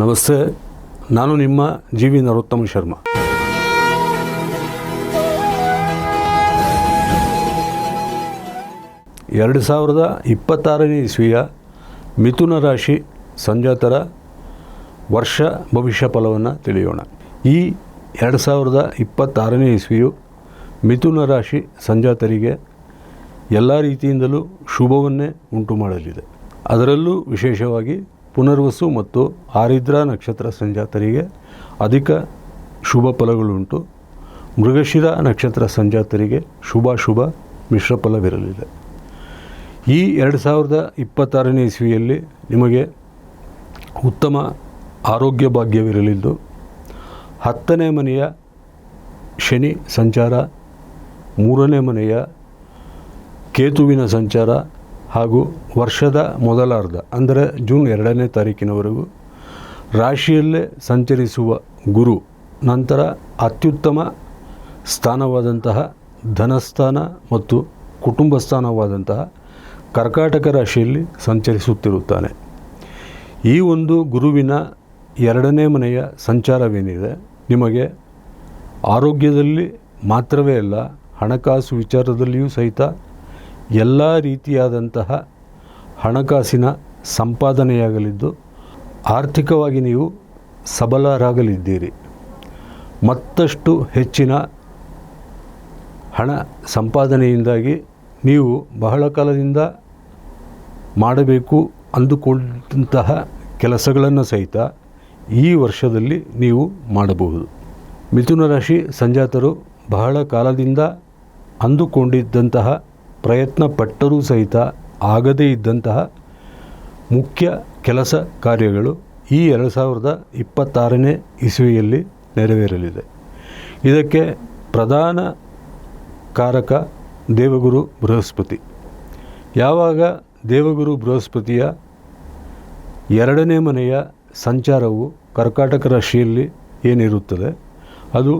ನಮಸ್ತೆ, ನಾನು ನಿಮ್ಮ ಜಿ ವಿ ನರೋತ್ತಮ ಶರ್ಮಾ. ಎರಡು ಸಾವಿರದ ಇಪ್ಪತ್ತಾರನೇ ಇಸ್ವಿಯ ಮಿಥುನ ರಾಶಿ ಸಂಜಾತರ ವರ್ಷ ಭವಿಷ್ಯ ಫಲವನ್ನು ತಿಳಿಯೋಣ. ಈ ಎರಡು ಸಾವಿರದ ಇಪ್ಪತ್ತಾರನೇ ಇಸ್ವಿಯು ಮಿಥುನ ರಾಶಿ ಸಂಜಾತರಿಗೆ ಎಲ್ಲ ರೀತಿಯಿಂದಲೂ ಶುಭವನ್ನೇ ಉಂಟು ಮಾಡಲಿದೆ. ಅದರಲ್ಲೂ ವಿಶೇಷವಾಗಿ ಪುನರ್ವಸು ಮತ್ತು ಆರಿದ್ರ ನಕ್ಷತ್ರ ಸಂಜಾತರಿಗೆ ಅಧಿಕ ಶುಭ ಫಲಗಳುಂಟು. ಮೃಗಶಿರ ನಕ್ಷತ್ರ ಸಂಜಾತರಿಗೆ ಶುಭಾಶುಭ ಮಿಶ್ರ ಫಲವಿರಲಿದೆ. ಈ ಎರಡು ಸಾವಿರದ ಇಪ್ಪತ್ತಾರನೇ ಇಸ್ವಿಯಲ್ಲಿ ನಿಮಗೆ ಉತ್ತಮ ಆರೋಗ್ಯ ಭಾಗ್ಯವಿರಲಿದ್ದು, ಹತ್ತನೇ ಮನೆಯ ಶನಿ ಸಂಚಾರ, ಮೂರನೇ ಮನೆಯ ಕೇತುವಿನ ಸಂಚಾರ ಹಾಗೂ ವರ್ಷದ ಮೊದಲಾರ್ಧ ಅಂದರೆ ಜೂನ್ ಎರಡನೇ ತಾರೀಕಿನವರೆಗೂ ರಾಶಿಯಲ್ಲೇ ಸಂಚರಿಸುವ ಗುರು, ನಂತರ ಅತ್ಯುತ್ತಮ ಸ್ಥಾನವಾದಂತಹ ಧನಸ್ಥಾನ ಮತ್ತು ಕುಟುಂಬ ಸ್ಥಾನವಾದಂತಹ ಕರ್ಕಾಟಕ ರಾಶಿಯಲ್ಲಿ ಸಂಚರಿಸುತ್ತಿರುತ್ತಾನೆ. ಈ ಒಂದು ಗುರುವಿನ ಎರಡನೇ ಮನೆಯ ಸಂಚಾರವೇನಿದೆ, ನಿಮಗೆ ಆರೋಗ್ಯದಲ್ಲಿ ಮಾತ್ರವೇ ಅಲ್ಲ, ಹಣಕಾಸು ವಿಚಾರದಲ್ಲಿಯೂ ಸಹಿತ ಎಲ್ಲ ರೀತಿಯಾದಂತಹ ಹಣಕಾಸಿನ ಸಂಪಾದನೆಯಾಗಲಿದ್ದು, ಆರ್ಥಿಕವಾಗಿ ನೀವು ಸಬಲರಾಗಲಿದ್ದೀರಿ. ಮತ್ತಷ್ಟು ಹೆಚ್ಚಿನ ಹಣ ಸಂಪಾದನೆಯಿಂದಾಗಿ ನೀವು ಬಹಳ ಕಾಲದಿಂದ ಮಾಡಬೇಕು ಅಂದುಕೊಂಡಂತಹ ಕೆಲಸಗಳನ್ನು ಸಹಿತ ಈ ವರ್ಷದಲ್ಲಿ ನೀವು ಮಾಡಬಹುದು. ಮಿಥುನ ರಾಶಿ ಸಂಜಾತರು ಬಹಳ ಕಾಲದಿಂದ ಅಂದುಕೊಂಡಿದ್ದಂತಹ ಪ್ರಯತ್ನ ಪಟ್ಟರೂ ಸಹಿತ ಆಗದೇ ಇದ್ದಂತಹ ಮುಖ್ಯ ಕೆಲಸ ಕಾರ್ಯಗಳು ಈ ಎರಡು ಸಾವಿರದ ಇಪ್ಪತ್ತಾರನೇ ಇಸುವಿಯಲ್ಲಿ ನೆರವೇರಲಿದೆ. ಇದಕ್ಕೆ ಪ್ರಧಾನ ಕಾರಕ ದೇವಗುರು ಬೃಹಸ್ಪತಿ. ಯಾವಾಗ ದೇವಗುರು ಬೃಹಸ್ಪತಿಯ ಎರಡನೇ ಮನೆಯ ಸಂಚಾರವು ಕರ್ಕಾಟಕ ರಾಶಿಯಲ್ಲಿ ಏನಿರುತ್ತದೆ, ಅದು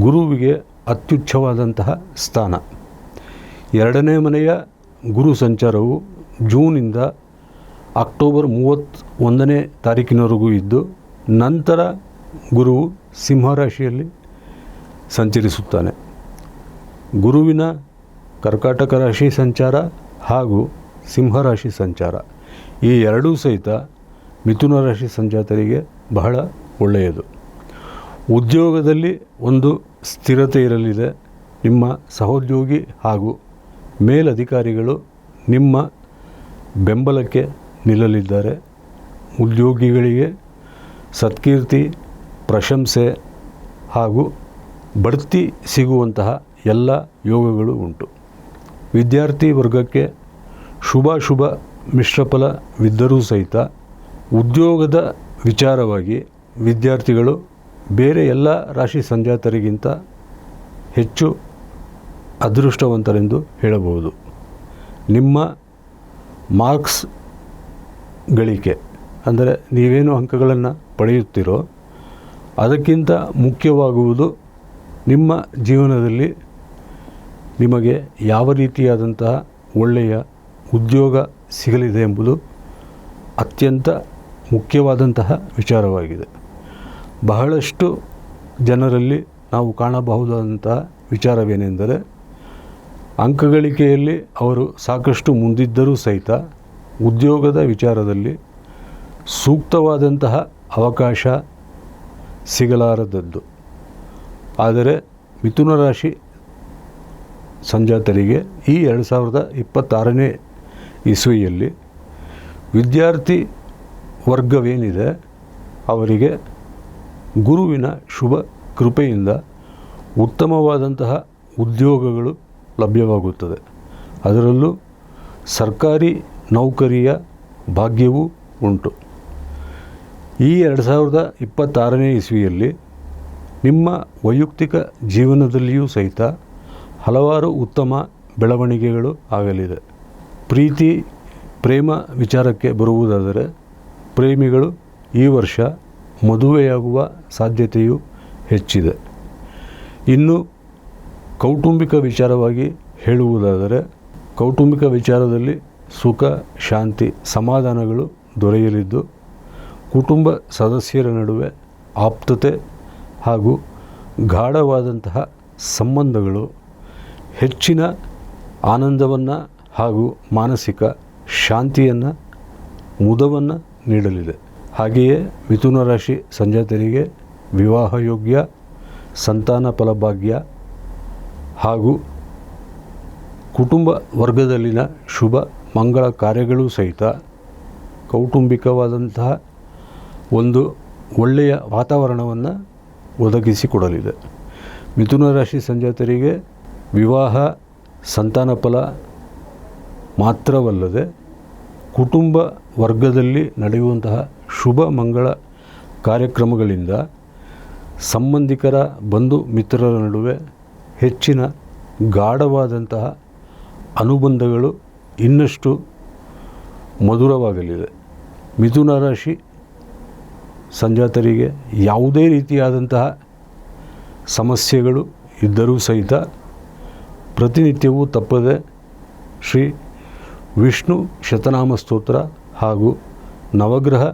ಗುರುವಿಗೆ ಅತ್ಯುಚ್ಛವಾದಂತಹ ಸ್ಥಾನ. ಎರಡನೇ ಮನೆಯ ಗುರು ಸಂಚಾರವು ಜೂನಿಂದ ಅಕ್ಟೋಬರ್ ಮೂವತ್ತ್ ಒಂದನೇ ತಾರೀಕಿನವರೆಗೂ ಇದ್ದು, ನಂತರ ಗುರುವು ಸಿಂಹರಾಶಿಯಲ್ಲಿ ಸಂಚರಿಸುತ್ತಾನೆ. ಗುರುವಿನ ಕರ್ಕಾಟಕ ರಾಶಿ ಸಂಚಾರ ಹಾಗೂ ಸಿಂಹರಾಶಿ ಸಂಚಾರ. ಈ ಎರಡೂ ಸಹಿತ ಮಿಥುನ ರಾಶಿ ಸಂಜಾತರಿಗೆ ಬಹಳ ಒಳ್ಳೆಯದು. ಉದ್ಯೋಗದಲ್ಲಿ ಒಂದು ಸ್ಥಿರತೆ ಇರಲಿದೆ. ನಿಮ್ಮ ಸಹೋದ್ಯೋಗಿ ಹಾಗೂ ಮೇಲಧಿಕಾರಿಗಳು ನಿಮ್ಮ ಬೆಂಬಲಕ್ಕೆ ನಿಲ್ಲಲಿದ್ದಾರೆ. ಉದ್ಯೋಗಿಗಳಿಗೆ ಸತ್ಕೀರ್ತಿ, ಪ್ರಶಂಸೆ ಹಾಗೂ ಬಡ್ತಿ ಸಿಗುವಂತಹ ಎಲ್ಲ ಯೋಗಗಳು ಉಂಟು. ವಿದ್ಯಾರ್ಥಿ ವರ್ಗಕ್ಕೆ ಶುಭಾಶುಭ ಮಿಶ್ರಫಲವಿದ್ದರೂ ಸಹಿತ ಉದ್ಯೋಗದ ವಿಚಾರವಾಗಿ ವಿದ್ಯಾರ್ಥಿಗಳು ಬೇರೆ ಎಲ್ಲ ರಾಶಿ ಸಂಜಾತರಿಗಿಂತ ಹೆಚ್ಚು ಅದೃಷ್ಟವಂತರೆಂದು ಹೇಳಬಹುದು. ನಿಮ್ಮ ಮಾರ್ಕ್ಸ್ ಗಳಿಕೆ, ಅಂದರೆ ನೀವೇನು ಅಂಕಗಳನ್ನು ಪಡೆಯುತ್ತೀರೋ, ಅದಕ್ಕಿಂತ ಮುಖ್ಯವಾಗುವುದು ನಿಮ್ಮ ಜೀವನದಲ್ಲಿ ನಿಮಗೆ ಯಾವ ರೀತಿಯಾದಂತಹ ಒಳ್ಳೆಯ ಉದ್ಯೋಗ ಸಿಗಲಿದೆ ಎಂಬುದು ಅತ್ಯಂತ ಮುಖ್ಯವಾದಂತಹ ವಿಚಾರವಾಗಿದೆ. ಬಹಳಷ್ಟು ಜನರಲ್ಲಿ ನಾವು ಕಾಣಬಹುದಾದಂತಹ ವಿಚಾರವೇನೆಂದರೆ ಅಂಕಗಳಿಕೆಯಲ್ಲಿ ಅವರು ಸಾಕಷ್ಟು ಮುಂದಿದ್ದರೂ ಸಹಿತ ಉದ್ಯೋಗದ ವಿಚಾರದಲ್ಲಿ ಸೂಕ್ತವಾದಂತಹ ಅವಕಾಶ ಸಿಗಲಾರದದ್ದು. ಆದರೆ ಮಿಥುನ ರಾಶಿ ಸಂಜಾತರಿಗೆ ಈ ಎರಡು ಸಾವಿರದ ಇಪ್ಪತ್ತಾರನೇ ಇಸ್ವಿಯಲ್ಲಿ ವಿದ್ಯಾರ್ಥಿ ವರ್ಗವೇನಿದೆ ಅವರಿಗೆ ಗುರುವಿನ ಶುಭ ಕೃಪೆಯಿಂದ ಉತ್ತಮವಾದಂತಹ ಉದ್ಯೋಗಗಳು ಲಭ್ಯವಾಗುತ್ತದೆ. ಅದರಲ್ಲೂ ಸರ್ಕಾರಿ ನೌಕರಿಯ ಭಾಗ್ಯವೂ ಉಂಟು. ಈ ಎರಡು ಸಾವಿರದ ಇಪ್ಪತ್ತಾರನೇ ಇಸ್ವಿಯಲ್ಲಿ ನಿಮ್ಮ ವೈಯಕ್ತಿಕ ಜೀವನದಲ್ಲಿಯೂ ಸಹಿತ ಹಲವಾರು ಉತ್ತಮ ಬೆಳವಣಿಗೆಗಳು ಆಗಲಿದೆ. ಪ್ರೀತಿ, ಪ್ರೇಮ ವಿಚಾರಕ್ಕೆ ಬರುವುದಾದರೆ ಪ್ರೇಮಿಗಳು ಈ ವರ್ಷ ಮದುವೆಯಾಗುವ ಸಾಧ್ಯತೆಯು ಹೆಚ್ಚಿದೆ. ಇನ್ನು ಕೌಟುಂಬಿಕ ವಿಚಾರವಾಗಿ ಹೇಳುವುದಾದರೆ, ಕೌಟುಂಬಿಕ ವಿಚಾರದಲ್ಲಿ ಸುಖ, ಶಾಂತಿ, ಸಮಾಧಾನಗಳು ದೊರೆಯಲಿದ್ದು, ಕುಟುಂಬ ಸದಸ್ಯರ ನಡುವೆ ಆಪ್ತತೆ ಹಾಗೂ ಗಾಢವಾದಂತಹ ಸಂಬಂಧಗಳು, ಹೆಚ್ಚಿನ ಆನಂದವನ್ನು ಹಾಗೂ ಮಾನಸಿಕ ಶಾಂತಿಯನ್ನು ಮುದವನ್ನು ನೀಡಲಿದೆ. ಹಾಗೆಯೇ ಮಿಥುನ ರಾಶಿ ಸಂಜಾತರಿಗೆ ವಿವಾಹ ಯೋಗ್ಯ ಸಂತಾನ ಫಲಭಾಗ್ಯ ಹಾಗೂ ಕುಟುಂಬ ವರ್ಗದಲ್ಲಿನ ಶುಭ ಮಂಗಳ ಕಾರ್ಯಗಳು ಸಹಿತ ಕೌಟುಂಬಿಕವಾದಂತಹ ಒಂದು ಒಳ್ಳೆಯ ವಾತಾವರಣವನ್ನು ಒದಗಿಸಿಕೊಡಲಿದೆ. ಮಿಥುನ ರಾಶಿ ಸಂಜಾತರಿಗೆ ವಿವಾಹ, ಸಂತಾನ ಫಲ ಮಾತ್ರವಲ್ಲದೆ ಕುಟುಂಬ ವರ್ಗದಲ್ಲಿ ನಡೆಯುವಂತಹ ಶುಭ ಮಂಗಳ ಕಾರ್ಯಕ್ರಮಗಳಿಂದ ಸಂಬಂಧಿಕರ ಬಂಧು ಮಿತ್ರರ ನಡುವೆ ಹೆಚ್ಚಿನ ಗಾಢವಾದಂತಹ ಅನುಬಂಧಗಳು ಇನ್ನಷ್ಟು ಮಧುರವಾಗಲಿದೆ. ಮಿಥುನ ರಾಶಿ ಸಂಜಾತರಿಗೆ ಯಾವುದೇ ರೀತಿಯಾದಂತಹ ಸಮಸ್ಯೆಗಳು ಇದ್ದರೂ ಸಹಿತ ಪ್ರತಿನಿತ್ಯವೂ ತಪ್ಪದೆ ಶ್ರೀ ವಿಷ್ಣು ಶತನಾಮ ಸ್ತೋತ್ರ ಹಾಗೂ ನವಗ್ರಹ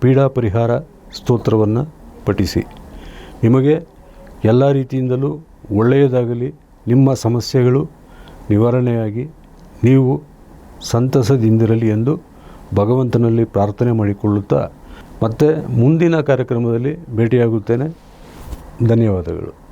ಪೀಡಾ ಪರಿಹಾರ ಸ್ತೋತ್ರವನ್ನು ಪಠಿಸಿ. ನಿಮಗೆ ಎಲ್ಲ ರೀತಿಯಿಂದಲೂ ಒಳ್ಳೆಯದಾಗಲಿ, ನಿಮ್ಮ ಸಮಸ್ಯೆಗಳು ನಿವಾರಣೆಯಾಗಿ ನೀವು ಸಂತಸದಿಂದಿರಲಿ ಎಂದು ಭಗವಂತನಲ್ಲಿ ಪ್ರಾರ್ಥನೆ ಮಾಡಿಕೊಳ್ಳುತ್ತಾ ಮತ್ತೆ ಮುಂದಿನ ಕಾರ್ಯಕ್ರಮದಲ್ಲಿ ಭೇಟಿಯಾಗುತ್ತೇನೆ. ಧನ್ಯವಾದಗಳು.